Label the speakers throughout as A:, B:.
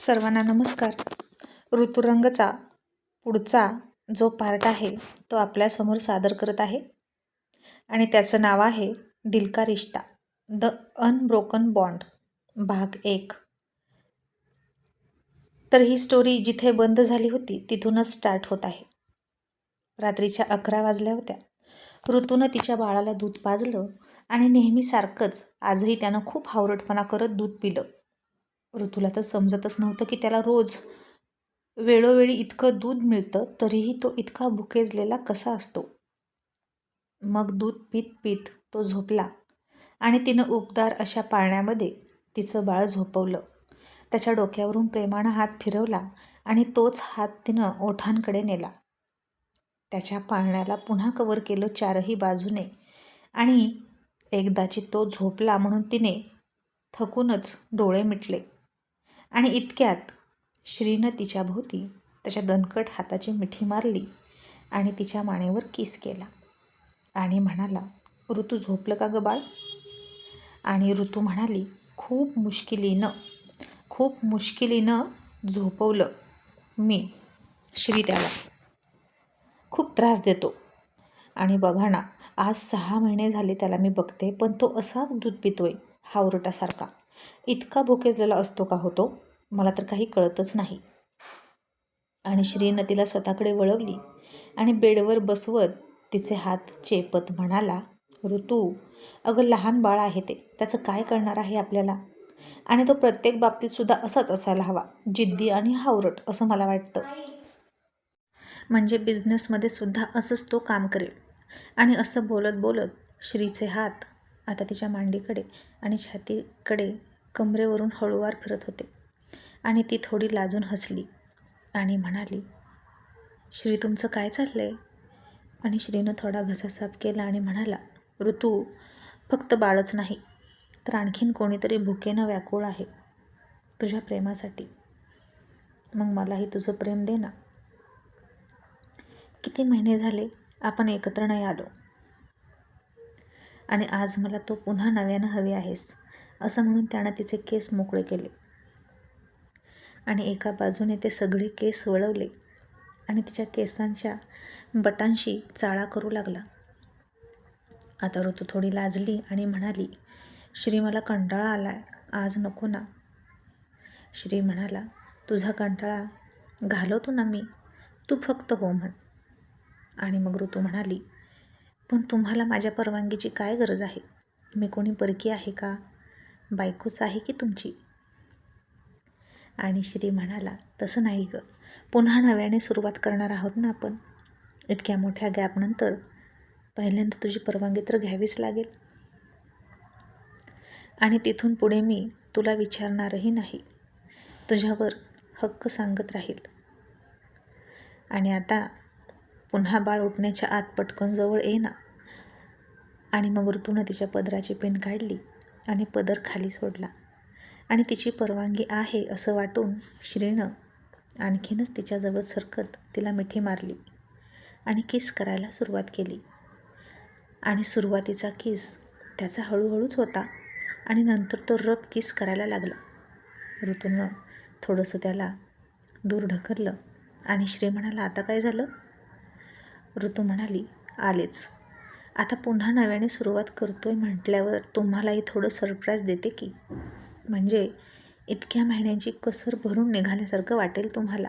A: सर्वांना नमस्कार. ऋतुरंगचा पुढचा जो पार्ट आहे तो आपल्यासमोर सादर करत आहे. आणि त्याचं नाव आहे दिल का रिश्ता. द अनब्रोकन बॉन्ड भाग एक. तर ही स्टोरी जिथे बंद झाली होती तिथूनच स्टार्ट होत आहे. रात्रीच्या अकरा वाजल्या होत्या. ऋतूनं तिच्या बाळाला दूध पाजलं आणि नेहमीसारखंच आजही त्यानं खूप हावरटपणा करत दूध पिलं. ऋतूला तर समजतच नव्हतं की त्याला रोज वेळोवेळी इतकं दूध मिळतं तरीही तो इतका भुकेजलेला कसा असतो? मग दूध पीत पीत तो झोपला आणि तिनं उबदार अशा पाळण्यामध्ये तिचं बाळ झोपवलं. त्याच्या डोक्यावरून प्रेमानं हात फिरवला आणि तोच हात तिनं ओठांकडे नेला. त्याच्या पाळण्याला पुन्हा कवर केलं चारही बाजूने आणि एकदाची तो झोपला म्हणून तिने थकूनच डोळे मिटले. आणि इतक्यात श्रीनं तिच्या भोवती त्याच्या दणकट हाताची मिठी मारली आणि तिच्या मानेवर किस केला. आणि म्हणाला ऋतू झोपलं का गबाळ बाळ? आणि ऋतू म्हणाली खूप मुश्किलीनं खूप मुश्किलीनं झोपवलं मी श्री त्याला. खूप त्रास देतो. आणि बघा ना आज सहा महिने झाले त्याला मी बघते पण तो असाच दूध पितोय हावरटासारखा इतका भुकेजलेला असतो का होतो? मला तर काही कळतच नाही. आणि श्रीनं तिला स्वतःकडे वळवली आणि बेडवर बसवत तिचे हात चेपत म्हणाला ऋतू अगं लहान बाळ आहे ते त्याचं काय करणार आहे आपल्याला? आणि तो प्रत्येक बाबतीतसुद्धा असाच असायला हवा जिद्दी आणि हावरट असं मला वाटतं. म्हणजे बिझनेसमध्ये सुद्धा असंच तो काम करेल. आणि असं बोलत बोलत श्रीचे हात आता तिच्या मांडीकडे आणि छातीकडे कमरेवरून हळूवार फिरत होते. आणि ती थोडी लाजून हसली आणि म्हणाली श्री तुमचं काय चाललं आहे आणि श्रीनं थोडा घसा साफ केला आणि म्हणाला ऋतू फक्त बाळच नाही तर आणखीन कोणीतरी भुकेनं व्याकुळ आहे तुझ्या प्रेमासाठी. मग मलाही तुझं प्रेम दे ना. किती महिने झाले आपण एकत्र नाही आलो? आणि आज मला तो पुन्हा नव्यानं हवे आहेस. असं म्हणून त्यानं तिचे केस मोकळे केले. आणि एका बाजूने ते सगळे केस वळवले आणि तिच्या केसांच्या बटांशी चाळा करू लागला. आता ऋतू थोडी लाजली आणि म्हणाली श्री मला कंटाळा आला आहे आज नको ना. श्री म्हणाला तुझा कंटाळा घालवतो ना मी? तू फक्त हो म्हण. आणि मग ऋतू म्हणाली पण तुम्हाला माझ्या परवानगीची काय गरज आहे? मी कोणी परकी आहे का? बायकोच आहे की तुमची? आणि श्री म्हणाला तसं नाही गं. पुन्हा नव्याने सुरुवात करणार आहोत ना आपण? इतक्या मोठ्या गॅपनंतर पहिल्यांदा तुझी परवानगी तर घ्यावीच लागेल. आणि तिथून पुढे मी तुला विचारणारही नाही. तुझ्यावर हक्क सांगत राहील. आणि आता पुन्हा बाळ उठण्याच्या आत पटकन जवळ ये ना. आणि मग ऋतूनं तिच्या पदराची पेन काढली. आणि पदर खाली सोडला. आणि तिची परवानगी आहे असं वाटून श्रीनं आणखीनच तिच्याजवळ सरकत तिला मिठी मारली आणि किस करायला सुरुवात केली. आणि सुरुवातीचा किस त्याचा हळूहळूच होता आणि नंतर तो रब किस करायला लागला. ऋतूनं थोडंसं त्याला दूर ढकललं आणि श्री म्हणाला आता काय झालं? ऋतू म्हणाली आलेच. आता पुन्हा नव्याने सुरुवात करतो आहे म्हटल्यावर तुम्हालाही थोडं सरप्राईज देते की. म्हणजे इतक्या महिन्यांची कसर भरून निघाल्यासारखं वाटेल तुम्हाला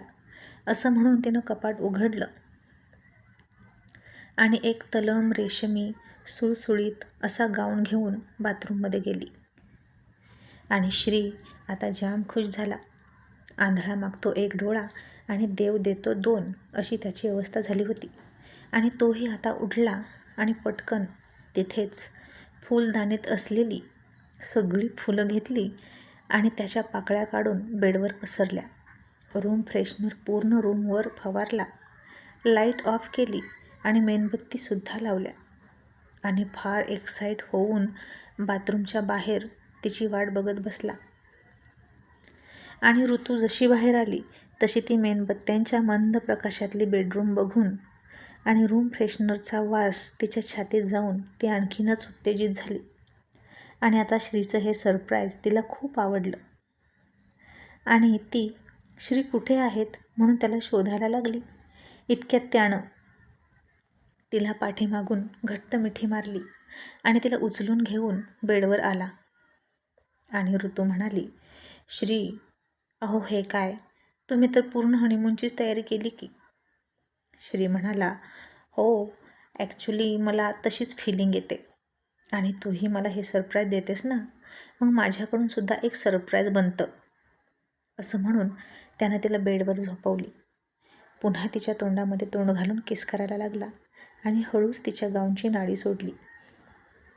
A: असं म्हणून तिनं कपाट उघडलं. आणि एक तलम रेशमी सुळसुळीत असा गाऊन घेऊन बाथरूममध्ये गेली. आणि श्री आता जाम खुश झाला. आंधळा मागतो एक डोळा आणि देव देतो दोन अशी त्याची अवस्था झाली होती. आणि तोही आता उठला आणि पटकन तिथेच फुलदाणीत असलेली सगळी फुलं घेतली आणि त्याच्या पाकळ्या काढून बेडवर पसरल्या. रूम फ्रेशनर पूर्ण रूमवर फवारला. लाइट ऑफ केली आणि मेणबत्तीसुद्धा लावल्या. आणि फार एक्साईट होऊन बाथरूमच्या बाहेर तिची वाट बघत बसला. आणि ऋतू जशी बाहेर आली तशी ती मेणबत्त्यांच्या मंद प्रकाशातली बेडरूम बघून आणि रूम फ्रेशनरचा वास तिच्या छातीत जाऊन ती आणखीनच उत्तेजित झाली. आणि आता श्रीचं हे सरप्राईज तिला खूप आवडलं. आणि ती श्री कुठे आहेत? म्हणून त्याला शोधायला लागली. इतक्यात त्यानं तिला पाठीमागून घट्ट मिठी मारली आणि तिला उचलून घेऊन बेडवर आला. आणि ऋतू म्हणाली श्री अहो हे काय? तुम्ही तर पूर्ण हनीमूनचीच तयारी केली की. श्री म्हणाला हो ॲक्च्युली मला तशीच फिलिंग येते. आणि तूही मला हे सरप्राईज देतेस ना? मग माझ्याकडून सुद्धा एक सरप्राईज बनतं. असं म्हणून त्यानं तिला बेडवर झोपवली. पुन्हा तिच्या तोंडामध्ये तोंड घालून किस करायला लागला आणि हळूच तिच्या गाऊनची नाडी सोडली.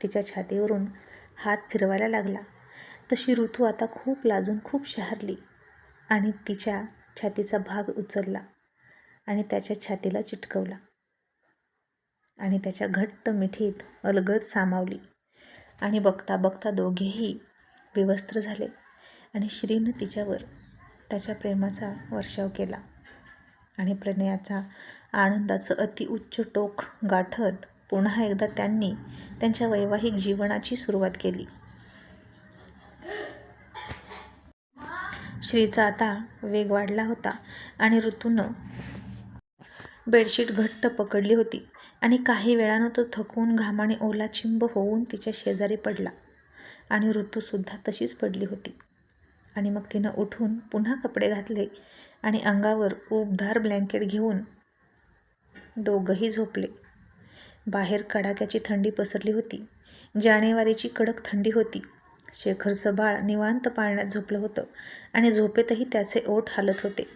A: तिच्या छातीवरून हात फिरवायला लागला. तशी ऋतू आता खूप लाजून खूप शहारली आणि तिच्या छातीचा भाग उचलला. आणि त्याच्या छातीला चिटकवला. आणि त्याच्या घट्ट मिठीत अलगद सामावली. आणि बघता बघता दोघेही विवस्त्र झाले. आणि श्रीनं तिच्यावर त्याच्या प्रेमाचा वर्षाव केला. आणि प्रणयाचा आनंदाचं अतिउच्च टोक गाठत पुन्हा एकदा त्यांनी त्यांच्या वैवाहिक जीवनाची सुरुवात केली. श्रीचा आता वेग वाढला होता. आणि ऋतूनं बेडशीट घट्ट पकडली होती आणि काही वेळानं तो थकून घामाने ओलाचिंब होऊन तिच्या शेजारी पडला आणि ऋतूसुद्धा तशीच पडली होती. आणि मग तिनं उठून पुन्हा कपडे घातले आणि अंगावर उबदार ब्लँकेट घेऊन दोघंही झोपले. बाहेर कडाक्याची थंडी पसरली होती. जानेवारीची कडक थंडी होती. शेखरचं बाळ निवांत पाळण्यात झोपलं होतं आणि झोपेतही त्याचे ओठ हालत होते.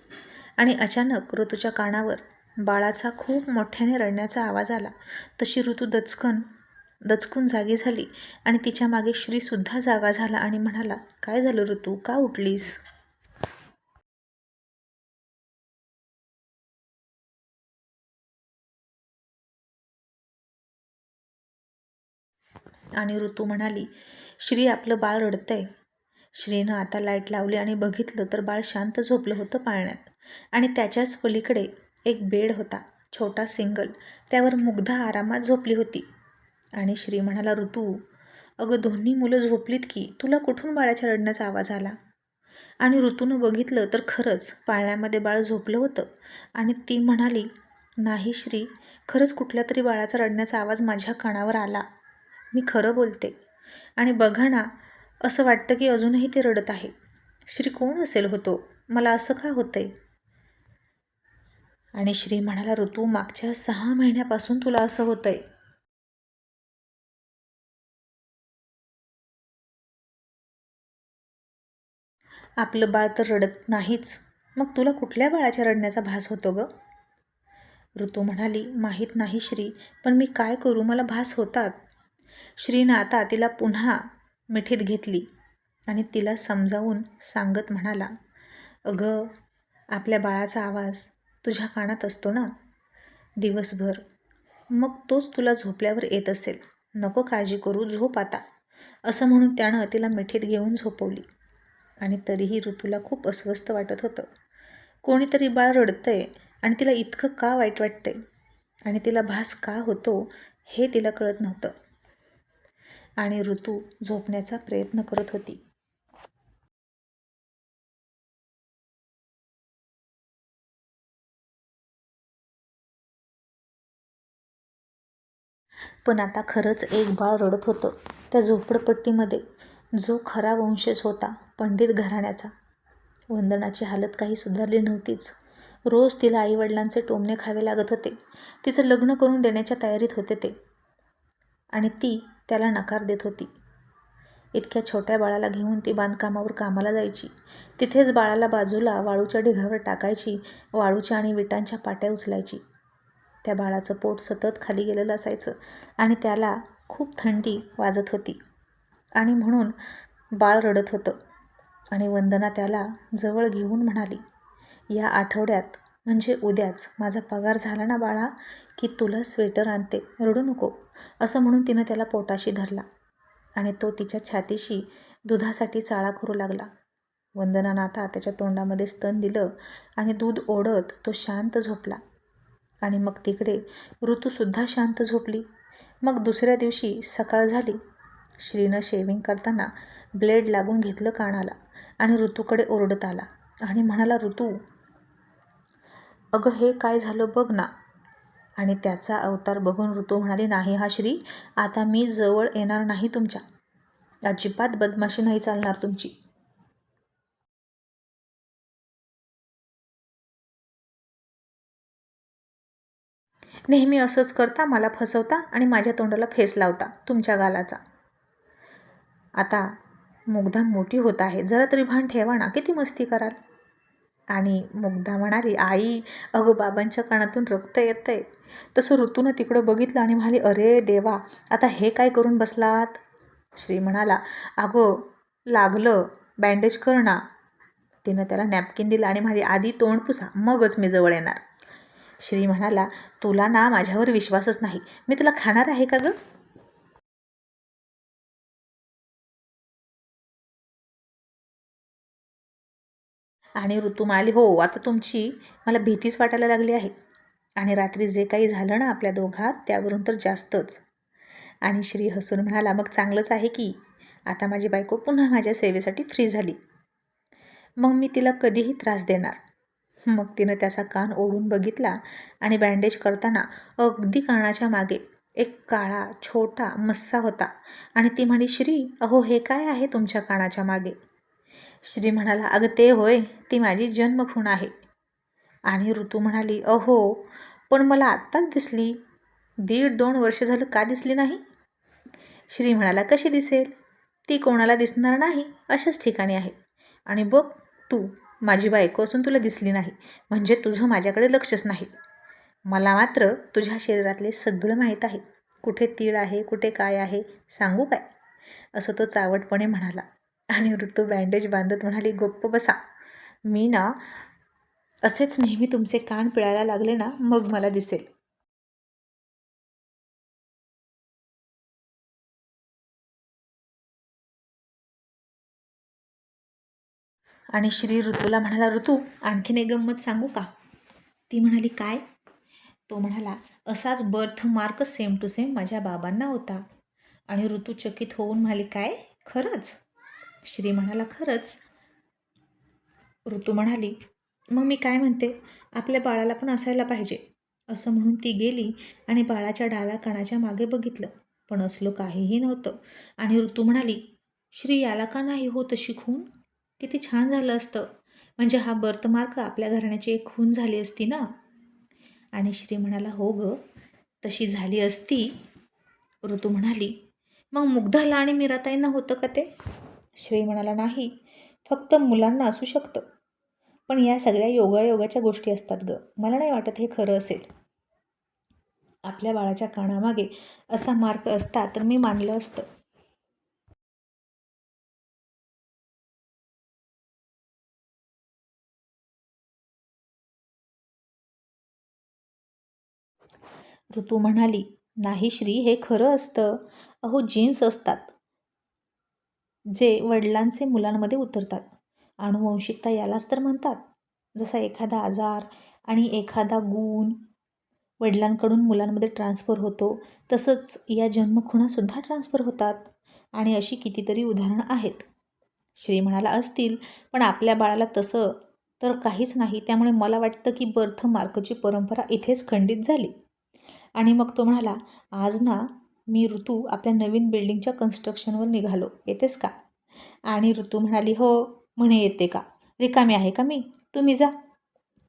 A: आणि अचानक ऋतूच्या कानावर बाळाचा खूप मोठ्याने रडण्याचा आवाज आला. तशी ऋतू दचकन दचकून जागी झाली आणि तिच्यामागे श्रीसुद्धा जागा झाला आणि म्हणाला काय झालं ऋतू? का उठलीस? आणि ऋतू म्हणाली श्री आपलं बाळ रडतंय. श्रीनं आता लाइट लावली आणि बघितलं तर बाळ शांत झोपलं होतं पाळण्यात. आणि त्याच्याच पलीकडे एक बेड होता छोटा सिंगल. त्यावर मुग्धा आरामात झोपली होती. आणि श्री म्हणाला ऋतू अगं दोन्ही मुलं झोपलीत की तुला कुठून बाळाच्या रडण्याचा आवाज आला? आणि ऋतूनं बघितलं तर खरंच पाळण्यामध्ये बाळ झोपलं होतं. आणि ती म्हणाली नाही श्री खरंच कुठल्या तरी बाळाचा रडण्याचा आवाज माझ्या कानावर आला. मी खरं बोलते. आणि बघा ना असं वाटतं की अजूनही ते रडत आहे. श्री कोण असेल होतो मला असं का होतंय? आणि श्री म्हणाला ऋतू मागच्या सहा महिन्यापासून तुला असं होतंय. आपलं बाळ तर रडत नाहीच. मग तुला कुठल्या बाळाच्या रडण्याचा भास होतो ग? ऋतू म्हणाली माहीत नाही श्री पण मी काय करू? मला भास होतात. श्रीनं आता तिला पुन्हा मिठीत घेतली आणि तिला समजावून सांगत म्हणाला अगं आपल्या बाळाचा आवाज तुझ्या कानात असतो ना? दिवसभर. मग तोच तुला झोपल्यावर येत असेल. नको काळजी करू झोप आता. असं म्हणून त्यानं तिला मिठीत घेऊन झोपवली. आणि तरीही ऋतूला खूप अस्वस्थ वाटत होतं. कोणीतरी बाळ रडतंय आणि तिला इतकं का वाईट वाटतंय? आणि तिला भास का होतो हे तिला कळत नव्हतं. आणि ऋतू झोपण्याचा प्रयत्न करत होती. पण आता खरंच एक बाळ रडत होतं. त्या झोपडपट्टीमध्ये जो खरा वंशज होता पंडित घराण्याचा. वंदनाची हालत काही सुधारली नव्हतीच. रोज तिला आईवडिलांचे टोमणे खावे लागत होते. तिचं लग्न करून देण्याच्या तयारीत होते ते. आणि ती त्याला नकार देत होती. इतक्या छोट्या बाळाला घेऊन ती बांधकामावर कामाला जायची. तिथेच बाळाला बाजूला वाळूच्या ढिगावर टाकायची वाळूच्या आणि विटांच्या पाट्या उचलायची. त्या बाळाचं पोट सतत खाली गेलेलं असायचं आणि त्याला खूप थंडी वाजत होती. आणि म्हणून बाळ रडत होतं. आणि वंदना त्याला जवळ घेऊन म्हणाली या आठवड्यात म्हणजे उद्याच माझा पगार झाला ना बाळा की तुला स्वेटर आणते. रडू नको असं म्हणून तिनं त्याला पोटाशी धरला. आणि तो तिच्या छातीशी दुधासाठी चाळा करू लागला. वंदनानं आता त्याच्या तोंडामध्ये स्तन दिलं आणि दूध ओढत तो शांत झोपला. आणि मग तिकडे ऋतूसुद्धा शांत झोपली. मग दुसऱ्या दिवशी सकाळ झाली. श्रीनं शेविंग करताना ब्लेड लागून घेतलं कानाला आणि ऋतूकडे ओरडत आला आणि म्हणाला ऋतू अगं हे काय झालं बघ ना. आणि त्याचा अवतार बघून ऋतू म्हणाली नाही हा श्री आता मी जवळ येणार नाही तुमच्या. अजिबात बदमाशी नाही चालणार तुमची. नेहमी असंच करता मला फसवता आणि माझ्या तोंडाला फेस लावता तुमच्या गालाचा. आता मुग्धा मोठी होत आहे. जरा तरी भान ठेवा ना किती मस्ती कराल? आणि मुग्धा म्हणाली आई अगं बाबांच्या कानातून रक्त येतंय. तसं ऋतूनं तिकडं बघितलं आणि म्हणाली अरे देवा आता हे काय करून बसलात? श्री म्हणाला अगं लागलं बँडेज कर ना. तिनं त्याला नॅपकिन दिलं आणि म्हणाली आधी तोंड पुसा मगच मी जवळ येणार. श्री म्हणाला तुला ना माझ्यावर विश्वासच नाही. मी तुला खाणार आहे का गं? आणि ऋतू म्हणाली हो आता तुमची मला भीतीच वाटायला लागली आहे. आणि रात्री जे काही झालं ना आपल्या दोघात त्यावरून तर जास्तच. आणि श्री हसून म्हणाला मग चांगलंच आहे की. आता माझी बायको पुन्हा माझ्या सेवेसाठी फ्री झाली. मग मी तिला कधीही त्रास देणार. मग तिनं त्याचा कान ओढून बघितला आणि बँडेज करताना अगदी कानाच्या मागे एक काळा छोटा मस्सा होता आणि ती म्हणी श्री अहो हे काय आहे तुमच्या कानाच्या मागे? श्री म्हणाला अगं ते होय ती माझी जन्मखूण आहे. आणि ऋतू म्हणाली अहो पण मला आत्ताच दिसली. दीड दोन वर्ष झालं का दिसली नाही? श्री म्हणाला कशी दिसेल? ती कोणाला दिसणार नाही अशाच ठिकाणी आहे. आणि बघ तू माझी बायको असून तुला दिसली नाही. म्हणजे तुझं माझ्याकडे लक्षच नाही. मला मात्र तुझ्या शरीरातले सगळं माहीत आहे. कुठे तीळ आहे कुठे काय आहे सांगू काय? असं तो चावटपणे म्हणाला. आणि ऋतू बँडेज बांधत म्हणाली गप्प बसा. मी ना असेच नेहमी तुमचे कान पिळायला लागले ना मग मला दिसेल. आणि श्री ऋतूला म्हणाला ऋतू आणखीन एक गंमत सांगू का? ती म्हणाली काय? तो म्हणाला असाच birth mark same to same माझ्या बाबांना होता. आणि ऋतू चकित होऊन म्हणाली काय? खरंच? श्री म्हणाला खरंच. ऋतू म्हणाली मग मी काय म्हणते? आपल्या बाळाला पण असायला पाहिजे. असं म्हणून ती गेली आणि बाळाच्या डाव्या कानाच्या मागे बघितलं पण असलो काहीही नव्हतं. आणि ऋतू म्हणाली श्री याला का नाही होत शिकून? खून किती छान झालं असतं. म्हणजे हा बर्थमार्क आपल्या घराण्याची एक खून झाली असती ना? आणि श्री म्हणाला हो ग तशी झाली असती. ऋतू म्हणाली मग मुग्धाला आणि मीराताईंना होतं का ते? श्री म्हणाला नाही फक्त मुलांना असू शकतं. पण या सगळ्या योगायोगाच्या गोष्टी असतात ग. मला नाही वाटत हे खरं असेल. आपल्या बाळाच्या कानामागे असा मार्क असता तर मी मानलं असतं. ऋतू म्हणाली नाही श्री हे खरं असतं. अहो जीन्स असतात जे वडिलांचे मुलांमध्ये उतरतात. अनुवंशिकता यालाच तर म्हणतात. जसा एखादा आजार आणि एखादा गुण वडिलांकडून मुलांमध्ये ट्रान्सफर होतो तसंच या जन्मखुणासुद्धा ट्रान्सफर होतात. आणि अशी कितीतरी उदाहरणं आहेत. श्री म्हणाला असतील पण आपल्या बाळाला तसं तर काहीच नाही. त्यामुळे मला वाटतं की बर्थ मार्कची परंपरा इथेच खंडित झाली. आणि मग तो म्हणाला आज ना मी ऋतू आपल्या नवीन बिल्डिंगच्या कन्स्ट्रक्शनवर निघालो. येतेस का? आणि ऋतू म्हणाली हो म्हणे येते का? रिकामी आहे का मी? तुम्ही जा.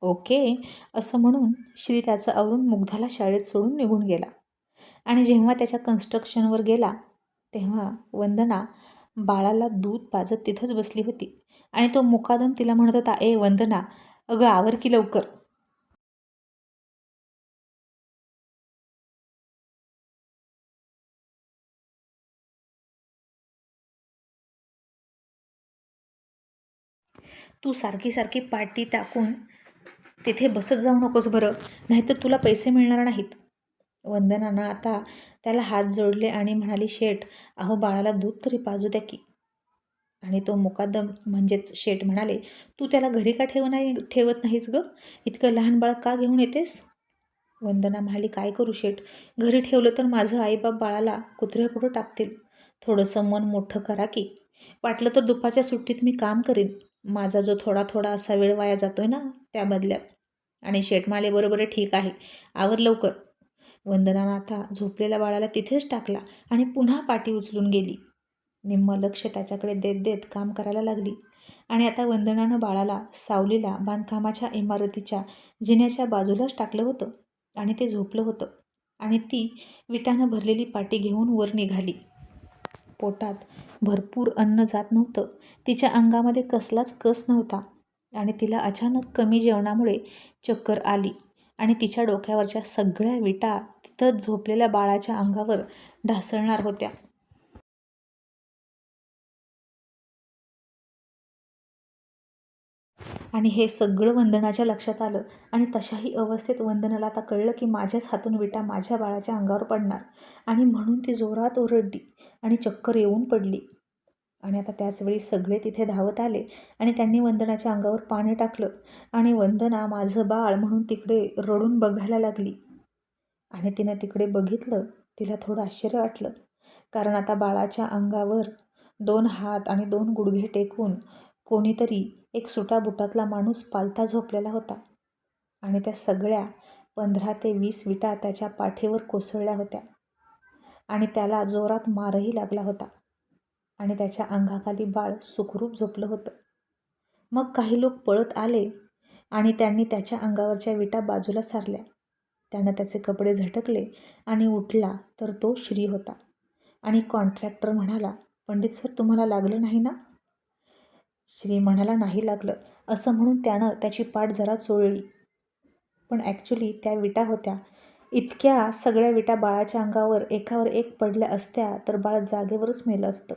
A: ओके. असं म्हणून श्री त्याचं आवरून मुग्धाला शाळेत सोडून निघून गेला. आणि जेव्हा त्याच्या कन्स्ट्रक्शनवर गेला तेव्हा वंदना बाळाला दूध पाजत तिथंच बसली होती. आणि तो मुकादम तिला म्हणत होता ए वंदना अगं आवर की लवकर. तू सारखी सारखी पाटी टाकून तिथे बसत जाऊ नकोस बरं. नाहीतर तुला पैसे मिळणार नाहीत. वंदनानं आता त्याला हात जोडले आणि म्हणाली शेठ अहो बाळाला दूध तरी पाजू द्या की. आणि तो मुकादम म्हणजेच शेठ म्हणाले तू त्याला घरी का ठेव नाही ठेवत नाहीस गं? इतकं लहान बाळ का घेऊन येतेस? वंदना म्हणाली काय करू शेठ? घरी ठेवलं तर माझं आईबाप बाळाला कुत्र्यापुढं टाकतील. थोडंसं मन मोठं करा की. वाटलं तर दुपारच्या सुट्टीत मी काम करेन. माझा जो थोडा थोडा असा वेळ वाया जातोय ना त्या बदल्यात. आणि शेटमाले बरोबर ठीक आहे. आवर लवकर. वंदनानं आता झोपलेल्या बाळाला तिथेच टाकला आणि पुन्हा पाठी उचलून गेली. निम्म लक्ष त्याच्याकडे देत देत काम करायला लागली. आणि आता वंदनानं बाळाला सावलीला बांधकामाच्या इमारतीच्या जिन्याच्या बाजूलाच टाकलं होतं. आणि ते झोपलं होतं. आणि ती विटानं भरलेली पाटी घेऊन वर निघाली. पोटात भरपूर अन्न जात नव्हतं. तिच्या अंगामध्ये कसलाच कस नव्हता. आणि तिला अचानक कमी जेवणामुळे चक्कर आली आणि तिच्या डोक्यावरच्या सगळ्या विटा तिथंच झोपलेल्या बाळाच्या अंगावर ढासळणार होत्या. आणि हे सगळं वंदनाच्या लक्षात आलं. आणि तशाही अवस्थेत वंदनाला आता कळलं की माझ्याच हातून विटा माझ्या बाळाच्या अंगावर पडणार. आणि म्हणून ती जोरात ओरडली आणि चक्कर येऊन पडली. आणि आता त्याचवेळी सगळे तिथे धावत आले आणि त्यांनी वंदनाच्या अंगावर पाणी टाकलं आणि वंदना माझं बाळ म्हणून तिकडे रडून बघायला लागली. आणि तिनं तिकडे बघितलं तिला थोडं आश्चर्य वाटलं. कारण आता बाळाच्या अंगावर दोन हात आणि दोन गुडघे टेकून कोणीतरी एक सुटाबुटातला माणूस पालथा झोपलेला होता आणि त्या सगळ्या पंधरा ते वीस विटा त्याच्या पाठीवर कोसळल्या होत्या आणि त्याला जोरात मारही लागला होता आणि त्याच्या अंगाखाली बाळ सुखरूप झोपलं होतं. मग काही लोक पळत आले आणि त्यांनी त्याच्या अंगावरच्या विटा बाजूला सारल्या. त्यानं त्याचे कपडे झटकले आणि उठला तर तो श्री होता आणि कॉन्ट्रॅक्टर म्हणाला पंडित सर तुम्हाला लागलं नाही ना? श्री म्हणाला नाही लागलं. असं म्हणून त्यानं त्याची पाठ जरा चोळली. पण ॲक्च्युली त्या विटा होत्या. इतक्या सगळ्या विटा बाळाच्या अंगावर एकावर एक पडल्या असत्या तर बाळ जागेवरच मेलं असतं.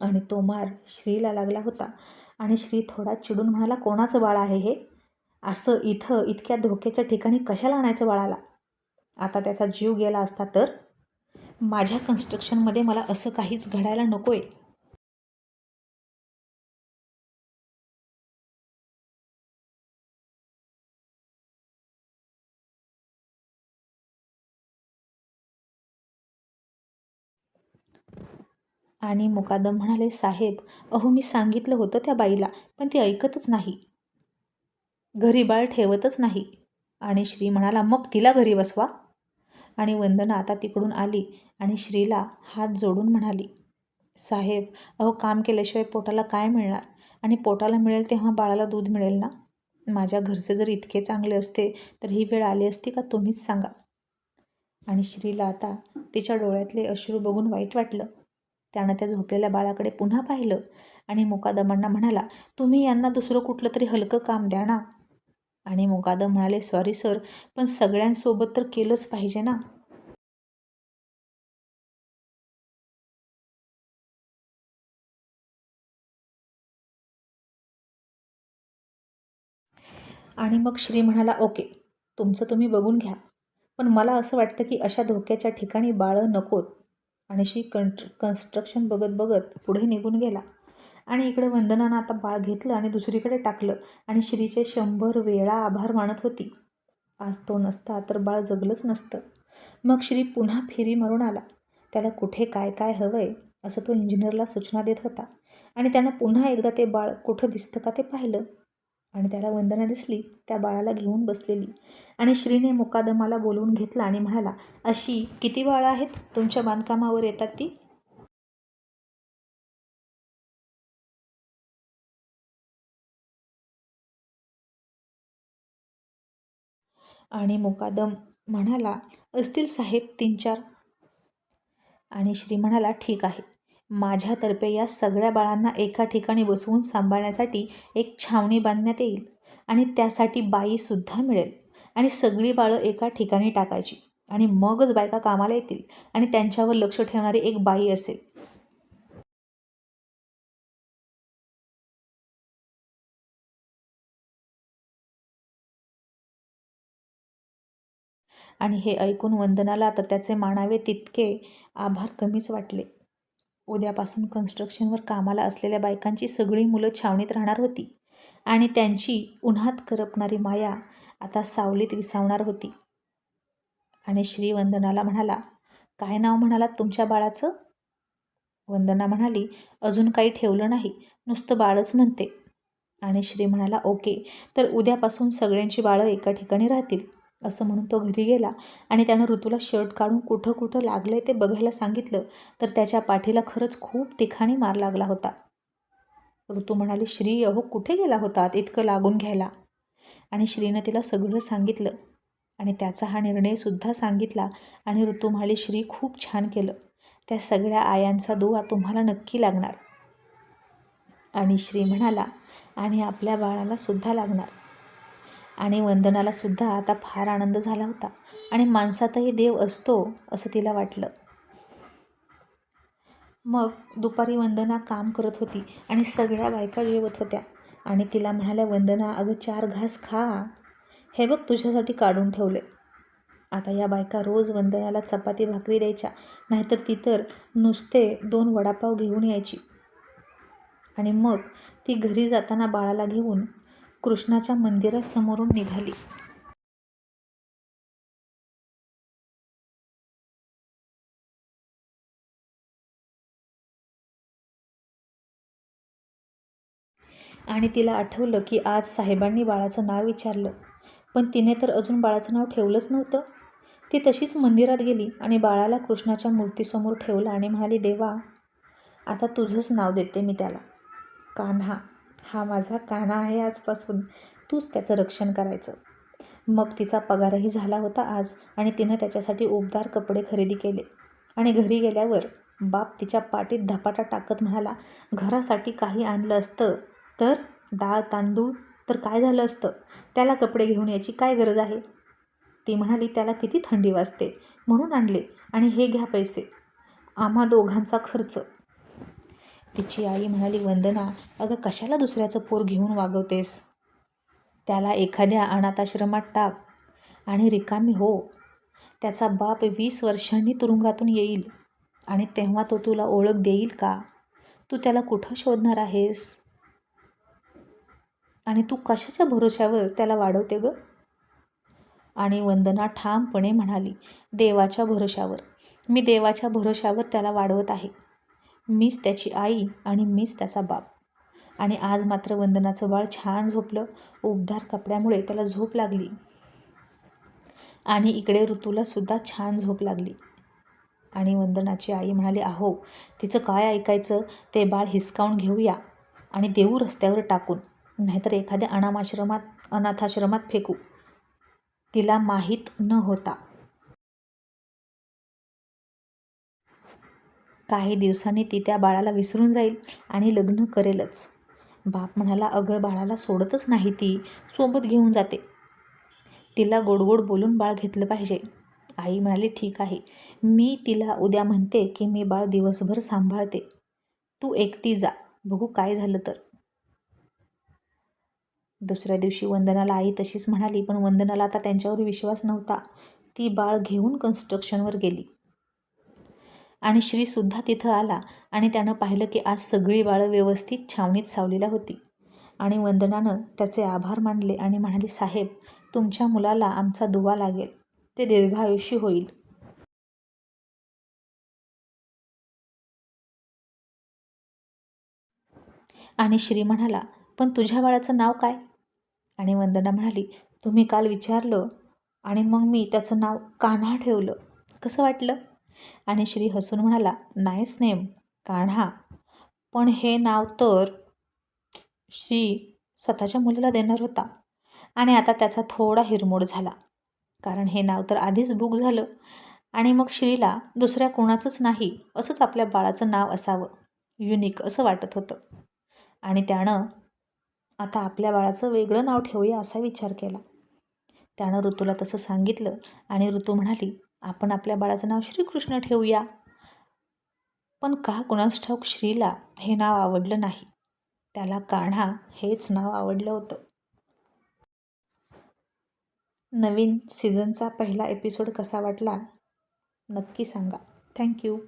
A: आणि तो मार श्रीला लागला होता. आणि श्री थोडा चिडून म्हणाला कोणाचं बाळ आहे हे? असं इथं इतक्या धोक्याच्या ठिकाणी कशाला आणायचं बाळाला? आता त्याचा जीव गेला असता तर? माझ्या कन्स्ट्रक्शनमध्ये मला असं काहीच घडायला नको आहे आणि मुकादम म्हणाले साहेब अहो मी सांगितलं होतं त्या बाईला पण ती ऐकतच नाही. घरी बाळ ठेवतच नाही. आणि श्री म्हणाला मग तिला घरी बसवा. आणि वंदना आता तिकडून आली आणि श्रीला हात जोडून म्हणाली साहेब अहो काम केल्याशिवाय पोटाला काय मिळणार? आणि पोटाला मिळेल तेव्हा बाळाला दूध मिळेल ना? माझ्या घरचे जर इतके चांगले असते तर ही वेळ आली असती का तुम्हीच सांगा. आणि श्रीला आता तिच्या डोळ्यातले अश्रू बघून वाईट वाटलं. त्यानं त्या झोपलेल्या बाळाकडे पुन्हा पाहिलं आणि मुकादमांना म्हणाला तुम्ही यांना दुसरं कुठलं तरी हलकं काम द्या ना. आणि मुकादम म्हणाले सॉरी सर पण सगळ्यांसोबत तर केलंच पाहिजे ना. आणि मग श्री म्हणाला ओके तुमचं तुम्ही बघून घ्या. पण मला असं वाटतं की अशा धोक्याच्या ठिकाणी बाळं नकोत. आणि श्री कंट्र कन्स्ट्रक्शन बघत बघत पुढे निघून गेला. आणि इकडे वंदनानं आता बाळ घेतलं आणि दुसरीकडे टाकलं. आणि श्रीचे शंभर वेळा आभार मानत होती. आज तो नसता तर बाळ जगलंच नसतं. मग श्री पुन्हा फेरी मारून आला. त्याला कुठे काय काय हवं आहे असं तो इंजिनियरला सूचना देत होता. आणि त्यानं पुन्हा एकदा ते बाळ कुठं दिसतं का ते पाहिलं. आणि त्याला वंदना दिसली त्या बाळाला घेऊन बसलेली. आणि श्रीने मुकादमाला बोलवून घेतला आणि म्हणाला अशी किती बाळं आहेत? तुमच्या बांधकामावर येतात ती? आणि मुकादम म्हणाला असतील साहेब तीन चार. आणि श्री म्हणाला ठीक आहे. माझ्यातर्फे या सगळ्या बाळांना एका ठिकाणी बसवून सांभाळण्यासाठी एक छावणी बांधण्यात येईल आणि त्यासाठी बाईसुद्धा मिळेल. आणि सगळी बाळं एका ठिकाणी टाकायची आणि मगच बायका कामाला येतील आणि त्यांच्यावर लक्ष ठेवणारी एक बाई असेल. आणि हे ऐकून वंदनाला तर त्याचे मानावे तितके आभार कमीच वाटले. उद्यापासून कन्स्ट्रक्शनवर कामाला असलेल्या बायकांची सगळी मुलं छावणीत राहणार होती. आणि त्यांची उन्हात करपणारी माया आता सावलीत विसावणार होती. आणि श्रीवंदनाला म्हणाला काय नाव म्हणालात तुमच्या बाळाचं? वंदना म्हणाली अजून काही ठेवलं नाही नुसतं बाळच म्हणते. आणि श्री म्हणाला ओके तर उद्यापासून सगळ्यांची बाळं एका ठिकाणी राहतील. असं म्हणून तो घरी गेला आणि त्यानं ऋतूला शर्ट काढून कुठं कुठं लागलं ते बघायला सांगितलं तर त्याच्या पाठीला खरंच खूप तिखाणी मार लागला होता. ऋतू म्हणाली श्री अहो कुठे गेला होतात इतकं लागून घ्यायला. आणि श्रीनं तिला सगळं सांगितलं आणि त्याचा हा निर्णयसुद्धा सांगितला आणि ऋतू म्हणाली श्री खूप छान केलं. त्या सगळ्या आयांचा दुवा तुम्हाला नक्की लागणार. आणि श्री म्हणाला आणि आपल्या बाळाला सुद्धा लागणार. आणि वंदनाला सुद्धा आता फार आनंद झाला होता. आणि माणसातही देव असतो असं तिला वाटलं. मग दुपारी वंदना काम करत होती आणि सगळ्या बायका जेवत होत्या. आणि तिला म्हणाल्या वंदना अगं चार घास खा. हे बघ तुझ्यासाठी काढून ठेवले. आता या बायका रोज वंदनाला चपाती भाकरी द्यायच्या. नाहीतर ती तर नुसते दोन वडापाव घेऊन यायची. आणि मग ती घरी जाताना बाळाला घेऊन कृष्णाच्या मंदिरासमोरून निघाली. आणि तिला आठवलं की आज साहेबांनी बाळाचं नाव विचारलं. पण तिने तर अजून बाळाचं नाव ठेवलंच नव्हतं. ती तशीच मंदिरात गेली आणि बाळाला कृष्णाच्या मूर्तीसमोर ठेवलं आणि म्हणाली देवा आता तुझंच नाव देते मी त्याला. कान्हा. हा माझा काना आहे आजपासून. तूच त्याचं रक्षण करायचं. मग तिचा पगारही झाला होता आज आणि तिनं त्याच्यासाठी उबदार कपडे खरेदी केले. आणि घरी गेल्यावर बाप तिच्या पाठीत धपाटा टाकत म्हणाला घरासाठी काही आणलं असतं? तर? डाळ तांदूळ? तर काय झालं असतं? त्याला कपडे घेऊन यायची काय गरज आहे? ती म्हणाली त्याला किती थंडी वाजते. म्हणून आणले आणि हे घ्या पैसे. आम्हा दोघांचा खर्च. तिची आई म्हणाली वंदना अगं कशाला दुसऱ्याचं पोर घेऊन वागवतेस? त्याला एखाद्या अनाथाश्रमात टाक. आणि रिकामी हो. त्याचा बाप वीस वर्षांनी तुरुंगातून येईल आणि तेव्हा तो तुला ओळख देईल का? तू त्याला कुठं शोधणार आहेस? आणि तू कशाच्या भरोश्यावर त्याला वाढवते ग? आणि वंदना ठामपणे म्हणाली देवाच्या भरोश्यावर. मी देवाच्या भरोश्यावर त्याला वाढवत आहे. मीच त्याची आई आणि मीच त्याचा बाप. आणि आज मात्र वंदनाचं बाळ छान झोपलं. उबदार कपड्यामुळे त्याला झोप लागली. आणि इकडे ऋतूलासुद्धा छान झोप लागली. आणि वंदनाची आई म्हणाली अहो तिचं काय ऐकायचं? ते बाळ हिसकावून घेऊया आणि देऊ रस्त्यावर टाकून. नाहीतर एखाद्या अनामाश्रमात अनाथाश्रमात फेकू. तिला माहीत न होता. काही दिवसांनी ती त्या बाळाला विसरून जाईल आणि लग्न करेलच. बाप म्हणाला अगं बाळाला सोडतच नाही ती. सोबत घेऊन जाते. तिला गोडगोड बोलून बाळ घेतलं पाहिजे. आई म्हणाली ठीक आहे. मी तिला उद्या म्हणते की मी बाळ दिवसभर सांभाळते. तू एकटी जा. बघू काय झालं तर. दुसऱ्या दिवशी वंदनाला आई तशीच म्हणाली पण वंदनाला आता त्यांच्यावर विश्वास नव्हता. ती बाळ घेऊन कन्स्ट्रक्शनवर गेली. आणि श्रीसुद्धा तिथं आला आणि त्यानं पाहिलं की आज सगळी बाळं व्यवस्थित छावणीत सावलीला होती. आणि वंदनानं त्याचे आभार मानले आणि म्हणाली साहेब तुमच्या मुलाला आमचा दुवा लागेल. ते दीर्घायुषी होईल. आणि श्री म्हणाला पण तुझ्या बाळाचं नाव काय? आणि वंदना म्हणाली तुम्ही काल विचारलं आणि मग मी त्याचं नाव कान्हा ठेवलं. कसं वाटलं? आणि श्री हसून म्हणाला नाईस नेम कान्हा पण हे नाव तर श्री स्वतःच्या मुलाला देणार होता. आणि आता त्याचा थोडा हिरमोड झाला. कारण हे नाव तर आधीच बुक झालं. आणि मग श्रीला दुसऱ्या कोणाचंच नाही असंच आपल्या बाळाचं नाव असावं युनिक असं वाटत होतं. आणि त्यानं आता आपल्या बाळाचं वेगळं नाव ठेवूया असा विचार केला. त्यानं ऋतूला तसं सांगितलं आणि ऋतू म्हणाली आपण आपल्या बाळाचं नाव श्रीकृष्ण ठेवूया. पण का कुणास ठाऊक श्रीला हे नाव आवडलं नाही? त्याला कान्हा हेच नाव आवडलं होतं. नवीन सीझनचा पहिला एपिसोड कसा वाटला? नक्की सांगा. थँक्यू